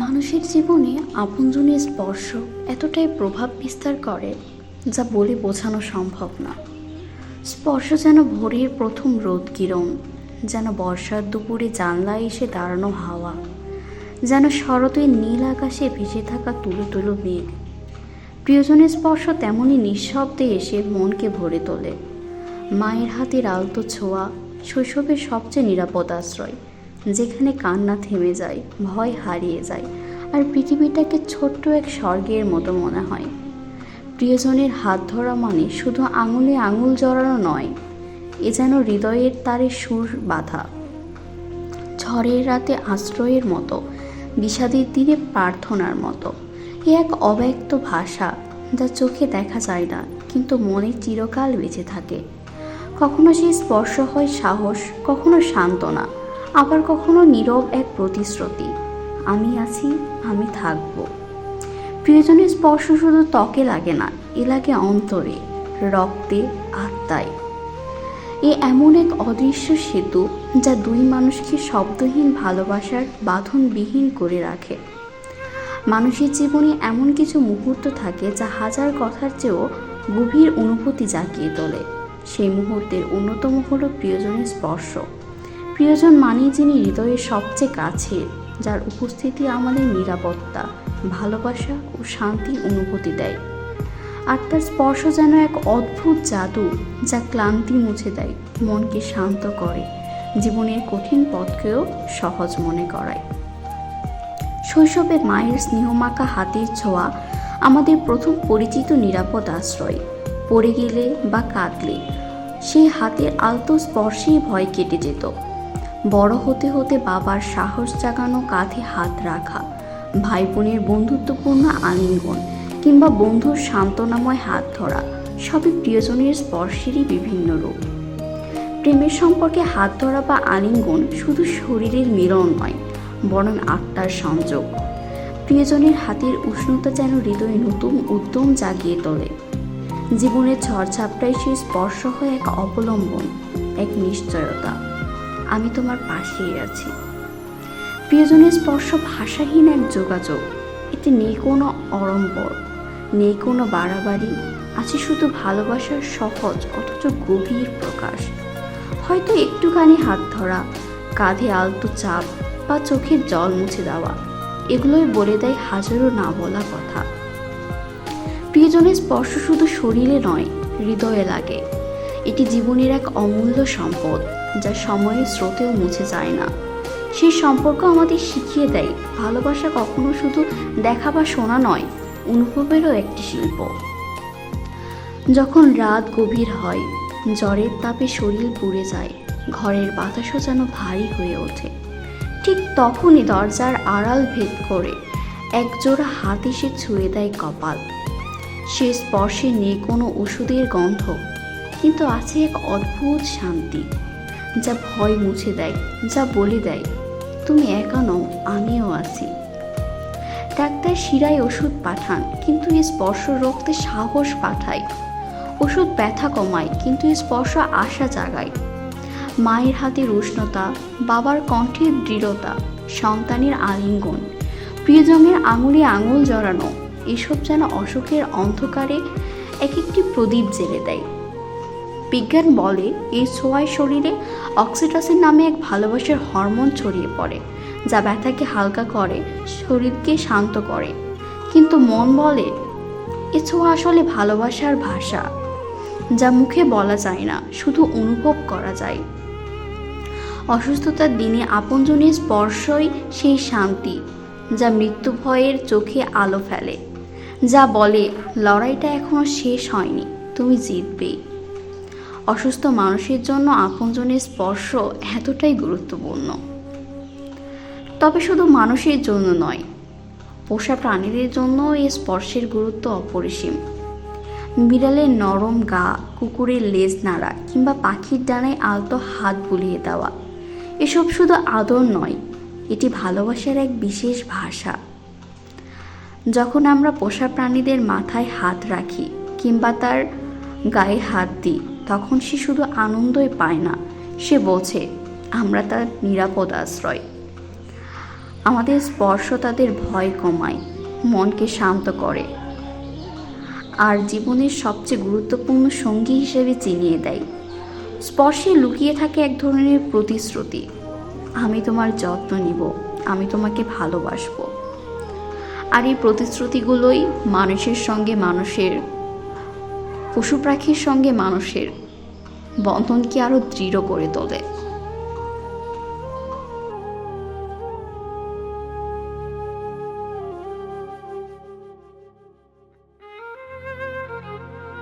মানুষের জীবনে আপনজনের স্পর্শ এতটাই প্রভাব বিস্তার করে যা বলে বোঝানো সম্ভব না। স্পর্শ যেন ভোরের প্রথম রোদ কিরণ, যেন বর্ষার দুপুরে জানলায় এসে দাঁড়ানো হাওয়া, যেন শরতের নীল আকাশে ভেসে থাকা তুলো তুলো মেঘ। প্রিয়জনের স্পর্শ তেমনই নিঃশব্দে এসে মনকে ভরে তোলে। মায়ের হাতের আলতো ছোঁয়া শৈশবের সবচেয়ে নিরাপদ আশ্রয়। যেখানে কান্না থেমে যায়, ভয় হারিয়ে যায়, আর পৃথিবীটাকে ছোট্ট এক স্বর্গের মতো মনে হয়। প্রিয়জনের হাত ধরা মানে শুধু আঙুলে আঙুল জড়ানো নয়, এ যেন হৃদয়ের তারে সুর বাঁধা। ঝড়ের রাতে আশ্রয়ের মতো, বিষাদের দিনে প্রার্থনার মতো, এ এক অব্যক্ত ভাষা যা চোখে দেখা যায় না, কিন্তু মনে চিরকাল বেঁচে থাকে। কখনো সেই স্পর্শ হয় সাহস, কখনো সান্ত্বনা আবার কখনো নীরব এক প্রতিশ্রুতি। আমি আছি, আমি থাকব। প্রিয়জনের স্পর্শ শুধু ত্বকে লাগে না, এ লাগে অন্তরে, রক্তে, আত্মায়। এ এমন এক অদৃশ্য সেতু যা দুই মানুষকে শব্দহীন ভালোবাসার বাঁধনবিহীন করে রাখে। মানুষের জীবনে এমন কিছু মুহূর্ত থাকে যা হাজার কথার চেয়েও গভীর অনুভূতি জাগিয়ে তোলে। সেই মুহূর্তের অন্যতম হলো প্রিয়জনের স্পর্শ। প্রিয়জন মানেই যিনি হৃদয়ের সবচেয়ে কাছের যার উপস্থিতি আমাদের নিরাপত্তা, ভালোবাসা ও শান্তির অনুভূতি দেয়। আর তার স্পর্শ যেন এক অদ্ভুত জাদু যা ক্লান্তি মুছে দেয়, মনকে শান্ত করে, জীবনের কঠিন পথকেও সহজ মনে করায়। শৈশবে মায়ের স্নেহমাখা হাতের ছোঁয়া আমাদের প্রথম পরিচিত নিরাপদ আশ্রয়। পড়ে গেলে বা কাঁদলে, সেই হাতের আলতো স্পর্শেই ভয় কেটে যেত। বড় হতে হতে বাবার সাহস জাগানো কাঁধে হাত রাখা ভাই বোনের বন্ধুত্বপূর্ণ আলিঙ্গন কিংবা বন্ধুর সান্ত্বনাময় হাত ধরা, সবই প্রিয়জনের স্পর্শেরই বিভিন্ন রূপ। প্রেমের সম্পর্কে হাত ধরা বা আলিঙ্গন শুধু শরীরের মিলন নয়, বরং আত্মার সংযোগ। প্রিয়জনের হাতের উষ্ণতা যেন হৃদয়ে নতুন উদ্যম জাগিয়ে তোলে। জীবনের ঝড়ঝাপটায় সেই স্পর্শ হয় এক অবলম্বন, এক নিশ্চয়তা। আমি তোমার পাশেই আছি। প্রিয়জনের স্পর্শ ভাষাহীন এক যোগাযোগ। এতে নেই কোনো অড়ম্বর, নেই কোনো বাড়াবাড়ি, আছে শুধু ভালোবাসার সহজ অথচ গভীর প্রকাশ। হয়তো একটুখানি হাত ধরা, কাঁধে আলতো চাপ বা চোখের জল মুছে দেওয়া, এগুলোই বলে দেয় হাজারো না বলা কথা। প্রিয়জনের স্পর্শ শুধু শরীরে নয়, হৃদয়ে লাগে। এটি জীবনের এক অমূল্য সম্পদ। যা সময়ের স্রোতেও মুছে যায় না। সেই সম্পর্ক আমাদের শিখিয়ে দেয়, ভালোবাসা কখনো শুধু দেখা বা শোনা নয়, অনুভবেরও একটি শিল্প। যখন রাত গভীর হয়, জ্বরের তাপে শরীর পুড়ে যায়, ঘরের বাতাসও যেন ভারী হয়ে ওঠে। ঠিক তখনই দরজার আড়াল ভেদ করে একজোড়া হাত এসে ছুঁয়ে দেয় কপাল। সে স্পর্শে নেই কোনো ওষুধের গন্ধ, কিন্তু আছে এক অদ্ভুত শান্তি। যা ভয় মুছে দেয়, যা বলে দেয়, তুমি একা নও, আমিও আছি। ডাক্তার শিরায় ওষুধ পাঠান, কিন্তু এই স্পর্শ রক্তে সাহস পাঠায়। ওষুধ ব্যথা কমায়, কিন্তু এই স্পর্শ আশা জাগায়। মায়ের হাতের উষ্ণতা, বাবার কণ্ঠের দৃঢ়তা, সন্তানের আলিঙ্গন, প্রিয়জনের আঙুলে আঙুল জড়ানো, এসব যেন অসুখের অন্ধকারে এক একটি প্রদীপ জেলে দেয়। বিজ্ঞান বলে এই ছোঁয়ায় শরীরে অক্সিটোসিন নামে এক ভালোবাসার হরমোন ছড়িয়ে পড়ে, যা ব্যথাকে হালকা করে, শরীরকে শান্ত করে। কিন্তু মন বলে, এ ছোঁয়া আসলে ভালোবাসার ভাষা, যা মুখে বলা যায় না, শুধু অনুভব করা যায়। অসুস্থতার দিনে আপনজনের স্পর্শই সেই শান্তি, যা মৃত্যু ভয়ের চোখে আলো ফেলে, যা বলে, লড়াইটা এখনও শেষ হয়নি, তুমি জিতবেই অসুস্থ মানুষের জন্য আপনজনের স্পর্শ এতটাই গুরুত্বপূর্ণ। তবে শুধু মানুষের জন্য নয়, পোষা প্রাণীদের জন্য এই স্পর্শের গুরুত্ব অপরিসীম। বিড়ালের নরম গা, কুকুরের লেজ নাড়া কিংবা পাখির ডানায় আলতো হাত বুলিয়ে দেওয়া, এসব শুধু আদর নয়, এটি ভালোবাসার এক বিশেষ ভাষা। যখন আমরা পোষা প্রাণীদের মাথায় হাত রাখি কিংবা তার গায়ে হাত দিই তখন সে শুধু আনন্দই পায় না। সে বোঝে আমরা তার নিরাপদ আশ্রয়। আমাদের স্পর্শ তাদের ভয় কমায়, মনকে শান্ত করে। আর জীবনের সবচেয়ে গুরুত্বপূর্ণ সঙ্গী হিসেবে চিনিয়ে দেয়। স্পর্শে লুকিয়ে থাকে এক ধরনের প্রতিশ্রুতি। আমি তোমার যত্ন নিব, আমি তোমাকে ভালোবাসবো। আর এই প্রতিশ্রুতিগুলোই মানুষের সঙ্গে মানুষের পশু পাখির সঙ্গে মানুষের বন্ধনকে আরও দৃঢ় করে তোলে?